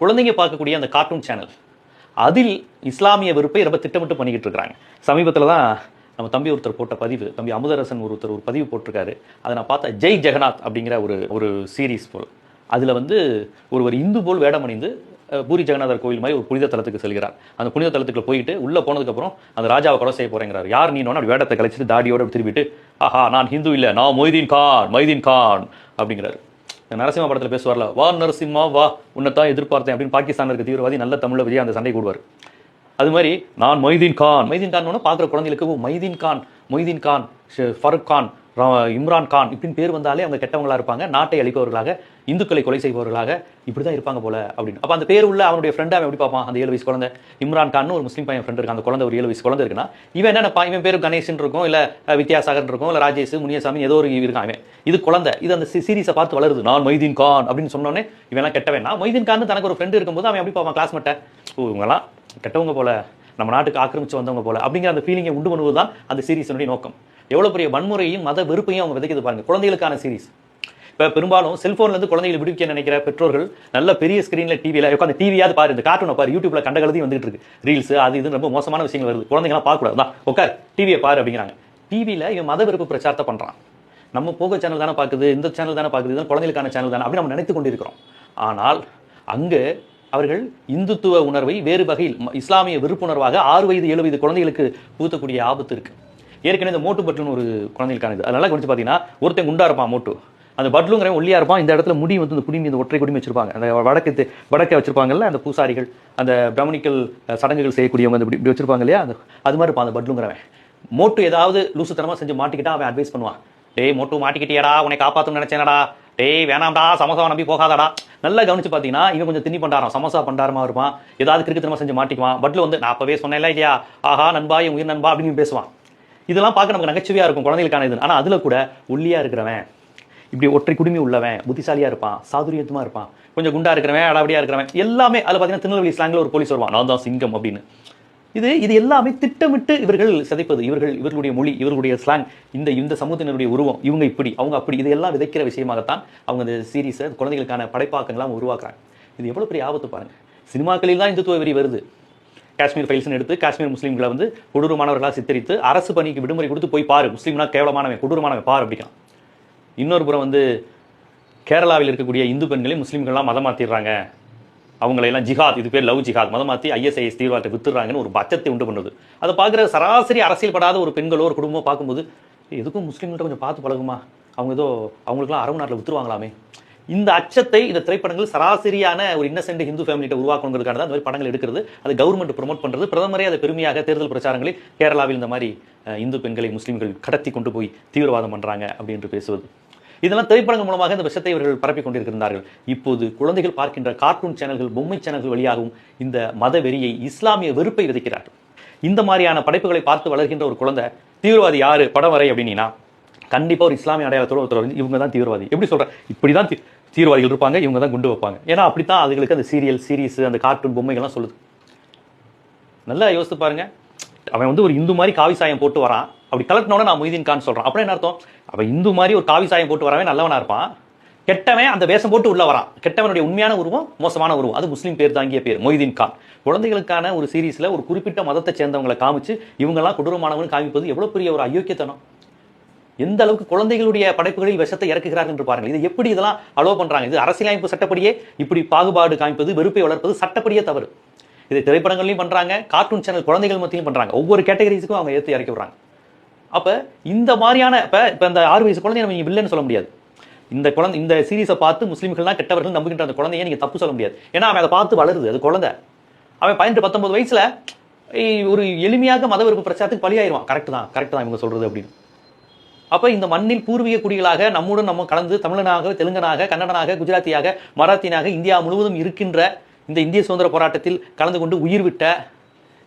குழந்தைங்க பார்க்கக்கூடிய அந்த கார்ட்டூன் சேனல் அதில் இஸ்லாமிய வெறுப்பை ரொம்ப திட்டமிட்டு பண்ணிக்கிட்டு இருக்கிறாங்க. சமீபத்தில் தான் நம்ம தம்பி ஒருத்தர் போட்ட பதிவு தம்பி அமுதரசன் ஒருத்தர் ஒரு பதிவு போட்டிருக்காரு. அதை நான் பார்த்தேன். ஜெய் ஜெகநாத் அப்படிங்கிற ஒரு ஒரு சீரீஸ் போல். அதில் வந்து ஒருவர் இந்து போல் வேடம் அணிந்து பூரி ஜெகநாதர் கோயில் மாதிரி ஒரு புனித தலத்துக்கு செல்கிறார். அந்த புனித தலத்துக்கு போயிட்டு உள்ளே போனதுக்கப்புறம் அந்த ராஜாவை கொலை செய்ய போகிறேங்கிறார் யார் நீ அப்படி வேடத்தை கழிச்சிட்டு தாடியோட திரும்பிட்டு ஆஹா நான் ஹிந்து இல்லை. நான் மொய்தீன் கான் மொய்தீன் கான் அப்படிங்கிறாரு. நரசிம்ம படத்தில் பேசுவார்ல வா நரசிம்மா வா உன்னைத்தான் எதிர்பார்த்தேன் அப்படின்னு பாகிஸ்தானில் இருக்க தீவிரவாதி நல்ல தமிழில் விஜய் அந்த சண்டை கூடுவார். அது மாதிரி நான் மொய்தீன் கான். மொய்தீன் கான் பார்க்குற குழந்தைகளுக்கு மொய்தீன் கான் மொய்தீன் கான் ஃபருக் கான் ரா- இம்ரான் கான் இப்படின்னு பேர் வந்தாலே அவங்க கெட்டவங்களா இருப்பாங்க. நாட்டை அழிப்பவர்களாக இந்துக்களை கொலை செய்பவர்களாக இப்படி தான் இருப்பாங்க போல அப்படின்னு. அப்போ அந்த பேர் உள்ள அவனுடைய ஃப்ரெண்டை அவன் எப்படி பார்ப்பான்? அந்த ஏழு வயசு குழந்தை. இம்ரான் கான் ஒரு முஸ்லீம் பையன் ஃப்ரெண்ட் இருக்கான். அந்த குழந்தை ஒரு ஏழு வயசு குழந்தை இருக்குன்னா இவன் என்ன இவன் பேர் கணேசன் இருக்கும் இல்லை வித்யாசாகர் இருக்கும் இல்லை ராஜேஷ் முனியசாமி ஏதோ ஒரு இருக்கான் அவன் இது குழந்தை. இது அந்த சீரீஸை பார்த்து வளருது. நான் மொய்தீன் கான் அப்படின்னு சொன்னோன்னே இவெல்லாம் கெட்ட நான் மொய்தீன் கான் தனக்கு ஒரு ஃப்ரெண்டு இருக்கும்போது அவன் எப்படி பார்ப்பான்? கிளாஸ்மேட்டை ஓ இவங்கெல்லாம் கெட்டவங்க போல. நம்ம நாட்டுக்கு ஆக்கிரமிச்சு வந்தவங்க போல. அப்படிங்கிற அந்த ஃபீலிங்கை உண்டு பண்ணுவது தான் அந்த சீரீஸினுடைய நோக்கம். எவ்வளோ பெரிய வன்முறையும் மத வெறுப்பையும் அவங்க விதைக்குது பாருங்க. குழந்தைகளுக்கான சீரீஸ் இப்போ பெரும்பாலும் செல்ஃபோன்லேருந்து குழந்தைகளை விடுவிக்க நினைக்கிற பெற்றோர்கள் நல்ல பெரிய ஸ்க்ரீனில் டிவியில் உட்காந்து டிவியாவது பாரு இந்த கார்ட்டூனை பாரு யூடியூப்ல கண்ட வந்துட்டு இருக்கு. ரீல்ஸ் அது இது ரொம்ப மோசமான விஷயங்கள் வருது. குழந்தைங்களாம் பார்க்கக்கூடாது. தான் உட்கார். டிவியை பாரு அப்படிங்கிறாங்க. டிவியில் இவன் மத வெறுப்பு பிரச்சாரத்தை பண்ணுறான் நம்ம போக சேனல் தானே பார்க்குது இந்த சேனல் தானே பார்க்குது இதெல்லாம் குழந்தைகளுக்கான சேனல் தானே அப்படின்னு நம்ம நினைத்து கொண்டிருக்கிறோம். ஆனால் அங்கு அவர்கள் இந்துத்துவ உணர்வை வேறு வகையில் இஸ்லாமிய விருப்புணர்வாக ஆறு வயது ஏழு வயது குழந்தைகளுக்கு புகுத்தக்கூடிய ஆபத்து இருக்கு. ஏற்கனவே இந்த மோட்டு பட்லுன்னு ஒரு குழந்தைகளுக்கான இது அதனால கொஞ்சம் பார்த்தீங்கன்னா ஒருத்தன் குண்டா இருப்பான் மோட்டு. அந்த பட்லுங்கிற ஒல்லியா இருப்பான். இந்த இடத்துல முடி வந்து இந்த குடிமி இந்த ஒற்றை குடிமி வச்சிருப்பாங்க. அந்த வடக்கு வடக்க வடக்கே வச்சிருப்பாங்கல்ல அந்த பூசாரிகள் அந்த பிரமணிக்கல் சடங்குகள் செய்யக்கூடியவங்க அந்த இப்படி இப்படி வச்சிருப்பாங்க இல்லையா? அந்த அது மாதிரி இருப்பான் அந்த பட்லுங்கிறவன். மோட்டு ஏதாவது லூசுத்தனமாக செஞ்சு மாட்டிக்கிட்டா அவன் அட்வைஸ் பண்ணுவான். டேய் மோட்டு மாட்டிக்கிட்டியாடா உன்னை காப்பாற்றணும்னு நினைச்சேனடா. டேய் வேணாம்டா சமோசாவை நம்பி போகாதடா. நல்லா கவனிச்சு பார்த்தீங்கன்னா இவன் கொஞ்சம் திண்ணி பண்டாரம் சமோசா பண்டாரமா இருப்பான். ஏதாவது கிறுக்குத்தனமா செஞ்சு மாட்டிக்குவான். பட்ல வந்து நான் அப்பவே சொன்னேன்ல இல்லையா ஆஹா நண்பா என் உயிர் நண்பா அப்படின்னு பேசுவான். இதெல்லாம் பார்க்க நமக்கு நகைச்சுவையாக இருக்கும் குழந்தைகளுக்கான இது. ஆனால் அதில் கூட ஒல்லியா இருக்கிறவன் இப்படி ஒற்றை குடுமி உள்ளவன் புத்திசாலியாக இருப்பான் சாதுரியத்துமா இருப்பான் கொஞ்சம் குண்டா இருக்கிறவன் அடாவடியாக இருக்கிறவன் எல்லாமே அதில் பார்த்தீங்கன்னா திருநெல்வேலி ஸ்லாங்கில் ஒரு போலீஸ் வருவான். நான் தான் சிங்கம் அப்படின்னு. இது இது எல்லாமே திட்டமிட்டு இவர்கள் சிதைப்பது இவர்கள் இவர்களுடைய மொழி இவர்களுடைய ஸ்லாங் இந்த இந்த சமூகத்தினருடைய உருவம் இவங்க இப்படி அவங்க அப்படி இதையெல்லாம் விதைக்கிற விஷயமாகத்தான் அவங்க இந்த சீரீஸை குழந்தைகளுக்கான படைப்பாக்கங்களாக உருவாக்குறாங்க. இது எவ்வளோ பெரிய ஆபத்து பாருங்க. சினிமாக்களில் தான் இந்துத்துவ வெறி வருது. காஷ்மீர் ஃபைல்ஸ்னு எடுத்து காஷ்மீர் முஸ்லீம்களை வந்து கொடூரமானவர்களாக சித்தரித்து அரசு பணிக்கு விடுமுறை கொடுத்து போய் பாரு. முஸ்லீம்னா கேவலமானவன் கொடூரமானவன் பாரு அப்படின்னா இன்னொரு புறம் வந்து கேரளாவில் இருக்கக்கூடிய இந்து பெண்களை முஸ்லீம்கள்லாம் மதம் மாற்றிடுறாங்க அவங்களையெல்லாம் ஜிஹாத் இது பேர் லவ் ஜிஹாத். மதம் மாற்றி ஐஎஸ்ஐஎஸ் தீவிரவாதத்தை வித்துறாங்கன்னு ஒரு பச்சத்தை உண்டு பண்ணுது. அதை பார்க்குற சராசரி அரசியல் படாத ஒரு பெண்களோ ஒரு குடும்பமோ பார்க்கும்போது எதுக்கும் முஸ்லீம்கிட்ட கொஞ்சம் பார்த்து பழகுமா? அவங்க ஏதோ அவங்களுக்குலாம் அரபு நாட்டில் வித்துருவாங்களாமே இந்த அச்சத்தை இந்த திரைப்படங்கள் சராசரியான ஒரு இன்னசென்ட் ஹிந்து ஃபேமிலிட்ட உருவாக்கணுங்கிறதுக்கான தான் இந்த மாதிரி படங்கள் எடுக்கிறது. அது கவர்மெண்ட் ப்ரொமோட் பண்ணுறது பிரதமரே அதை பெருமையாக தேர்தல் பிரச்சாரங்களில் கேரளாவில் இந்த மாதிரி இந்து பெண்களை முஸ்லீம்கள் கடத்தி கொண்டு போய் தீவிரவாதம் பண்ணுறாங்க அப்படி என்று பேசுவது. இதெல்லாம் திரைப்படங்கள் மூலமாக இந்த விஷயத்தை இவர்கள் பரப்பிக் கொண்டிருக்கிறார்கள் இப்போது குழந்தைகள் பார்க்கின்ற கார்ட்டூன் சேனல்கள் பொம்மை சேனல்கள் வழியாகவும் இந்த மத வெறியை இஸ்லாமிய வெறுப்பை விதைக்கிறார்கள். இந்த மாதிரியான படைப்புகளை பார்த்து வளர்கின்ற ஒரு குழந்தை தீவிரவாதி யாரு? படம் வரை அப்படின்னா கண்டிப்பாக ஒரு இஸ்லாமிய அடையாளத்தோட ஒருத்தர் இவங்க தான் தீவிரவாதி. எப்படி சொல்கிறேன் இப்படி தான் தீ- தீவிரவாதிகள் இருப்பாங்க இவங்க தான் குண்டு வைப்பாங்க. ஏன்னா அப்படித்தான் அதுகளுக்கு அந்த சீரியல் சீரிஸ் அந்த கார்ட்டூன் பொம்மைகள்லாம் சொல்லுது. நல்லா யோசித்து பாருங்க. அவன் வந்து ஒரு இந்து மாதிரி காவி சாயம் போட்டு வரான். அப்படி கலட்டினோட நான் மொய்தீன் கான் சொல்கிறேன் அப்புறம் என்ன அர்த்தம்? அவன் இந்து மாதிரி ஒரு காவி சாயம் போட்டு வரவன் நல்லவனாக இருப்பான். கெட்டவன் அந்த வேஷம் போட்டு உள்ள வரான். கெட்டவனுடைய உண்மையான உருவம் மோசமான உருவம். அது முஸ்லீம் பேர் தாங்கிய பேர் மொய்தீன் கான் குழந்தைகளுக்கான ஒரு சீரீஸில் ஒரு குறிப்பிட்ட மதத்தை சேர்ந்தவங்களை காமிச்சு இவங்கெல்லாம் கொடூரமானவன் காமிப்பது எவ்வளோ பெரிய ஒரு அயோக்கியத்தனம். எந்த அளவுக்கு குழந்தைகளுடைய படைப்புகளில் விஷத்தை இறக்குகிறார்கள் என்று பாருங்கள். இது எப்படி இதெல்லாம் அலோவ் பண்ணுறாங்க இது அரசியலமைப்பு சட்டப்படியே இப்படி பாகுபாடு காமிப்பது வெறுப்பை வளர்ப்பது சட்டப்படியே தவறு. இது திரைப்படங்கள்லையும் பண்ணுறாங்க கார்ட்டூன் சேனல் குழந்தைகள் மத்தியும் பண்ணுறாங்க ஒவ்வொரு கேட்டகரிஸுக்கும் அவங்க ஏற்றி இறக்கி விடுறாங்க. அப்போ இந்த மாதிரியான இப்போ இப்போ இந்த ஆறு வயசு குழந்தைய நம்ம நீங்க வில்லன்னு சொல்ல முடியாது. இந்த குழந்தை இந்த சீரீஸை பார்த்து முஸ்லீம்கள்லாம் கெட்டவர்கள் நம்புகின்ற அந்த குழந்தைய நீங்கள் தப்பு சொல்ல முடியாது. ஏன்னா அவன் அதை பார்த்து வளருது அது குழந்தை. அவன் பதினெட்டு பத்தொன்பது வயசில் ஒரு எளிமையாக மத வெறுப்பு பிரச்சாரத்துக்கு பலியாயிருவான். கரெக்ட் தான் கரெக்ட் தான் இவங்க சொல்கிறது அப்படின்னு. அப்போ இந்த மண்ணில் பூர்வீக குடிகளாக நம்முடன் நம்ம கலந்து தமிழனாக தெலுங்கனாக கன்னடனாக குஜராத்தியாக மராத்தியனாக இந்தியா முழுவதும் இருக்கின்ற இந்த இந்திய சுதந்திர போராட்டத்தில் கலந்து கொண்டு உயிர் விட்ட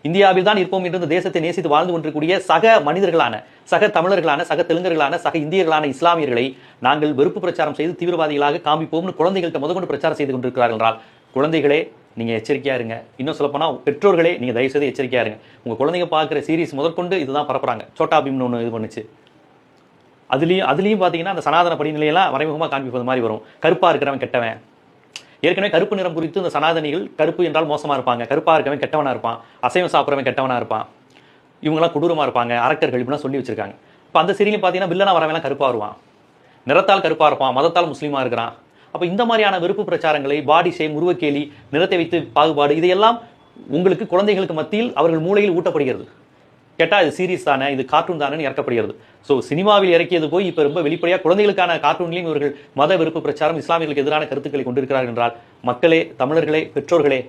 இந்தியாவில் தான் இருப்போம் என்று இந்த தேசத்தை நேசித்து வாழ்ந்து கொண்டிருக்கூடிய சக மனிதர்களான சக தமிழர்களான சக தெலுங்கர்களான சக இந்தியர்களான இஸ்லாமியர்களை நாங்கள் வெறுப்பு பிரச்சாரம் செய்து தீவிரவாதிகளாக காமிப்போம்னு குழந்தைகள்கிட்ட முதற்கொண்டு பிரச்சாரம் செய்து கொண்டிருக்கிறார்கள் என்றால் குழந்தைகளே நீங்கள் எச்சரிக்கையா இருங்க. இன்னும் சொல்லப்போனால் பெற்றோர்களே நீங்கள் தயவு செய்து எச்சரிக்கையா இருங்க. உங்கள் குழந்தைங்க பார்க்குற சீரீஸ் முதற்கொண்டு இதுதான் பரப்புறாங்க. சோட்டா பீம்னு ஒன்று இது பண்ணுச்சு. அதுலேயும் அதுலேயும் பார்த்தீங்கன்னா அந்த சனாதன படிநிலையெல்லாம் மறைமுகமாக காண்பிப்பது மாதிரி வரும். கருப்பாக இருக்கிறவன் கெட்டவன். ஏற்கனவே கருப்பு நிறம் குறித்து இந்த சனாதனிகள் கருப்பு என்றால் மோசமாக இருப்பாங்க. கருப்பாக இருக்கவன் கெட்டவனாக இருப்பான். அசைவம் சாப்பிட்றவன் கெட்டவனாக இருப்பான். இவங்கெல்லாம் கொடூரமாக இருப்பாங்க. அரக்கர்கள் இப்படிலாம் சொல்லி வச்சிருக்காங்க. இப்போ அந்த சீரியலையும் பார்த்தீங்கன்னா வில்லனா வரவெல்லாம் கருப்பா வருவான். நிறத்தால் கருப்பாக இருப்பான். மதத்தால் முஸ்லீமாக இருக்கிறான். அப்போ இந்த மாதிரியான வெறுப்பு பிரச்சாரங்களை பாடி ஷேம் உருவக்கேலி நிறத்தை வைத்து பாகுபாடு இதையெல்லாம் உங்களுக்கு குழந்தைகளுக்கு மத்தியில் அவர்கள் மூளையில் ஊட்டப்படுகிறது. கேட்டால் இது சீரியஸ் தானே இது கார்ட்டூன் தானே இறக்கப்படுகிறது. ஸோ சினிமாவில் இறக்கியது போய் இப்போ ரொம்ப வெளிப்படையாக குழந்தைகளுக்கான கார்ட்டூன்லையும் இவர்கள் மத வெறுப்பு பிரச்சாரம் இஸ்லாமியர்களுக்கு எதிரான கருத்துக்களை கொண்டிருக்கிறார்கள் என்றால் மக்களே தமிழர்களே பெற்றோர்களே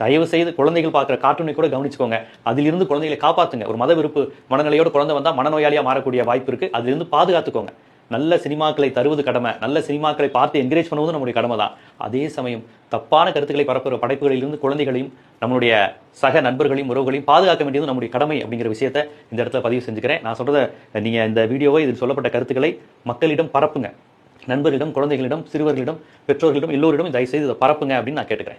தயவு செய்து குழந்தைகள் பார்க்குற கார்ட்டூனை கூட கவனிச்சுக்கோங்க. அதிலிருந்து குழந்தைகளை காப்பாத்துங்க. ஒரு மத வெறுப்பு மனநிலையோட குழந்தை வந்தால் மனநோயாளியாக மாறக்கூடிய வாய்ப்பு இருக்குது அதிலிருந்து பாதுகாத்துக்கோங்க. நல்ல சினிமாக்களை தருவது கடமை நல்ல சினிமாக்களை பார்த்து என்கரேஜ் பண்ணுவது நம்முடைய கடமை தான் அதே சமயம் தப்பான கருத்துக்களை பரப்புகிற படைப்புகளிலிருந்து குழந்தைகளையும் நம்மளுடைய சக நண்பர்களையும் உறவுகளையும் பாதுகாக்க வேண்டியது நம்முடைய கடமை அப்படிங்கிற விஷயத்தை இந்த இடத்துல பதிவு செஞ்சுக்கிறேன். நான் சொல்கிறத நீங்கள் இந்த வீடியோவை இதில் சொல்லப்பட்ட கருத்துக்களை மக்களிடம் பரப்புங்க. நண்பர்களிடம் குழந்தைகளிடம் சிறுவர்களிடம் பெற்றோர்களிடம் எல்லோரிடம் தயவுசெய்து இதை பரப்புங்க அப்படின்னு நான் கேட்டுக்கிறேன்.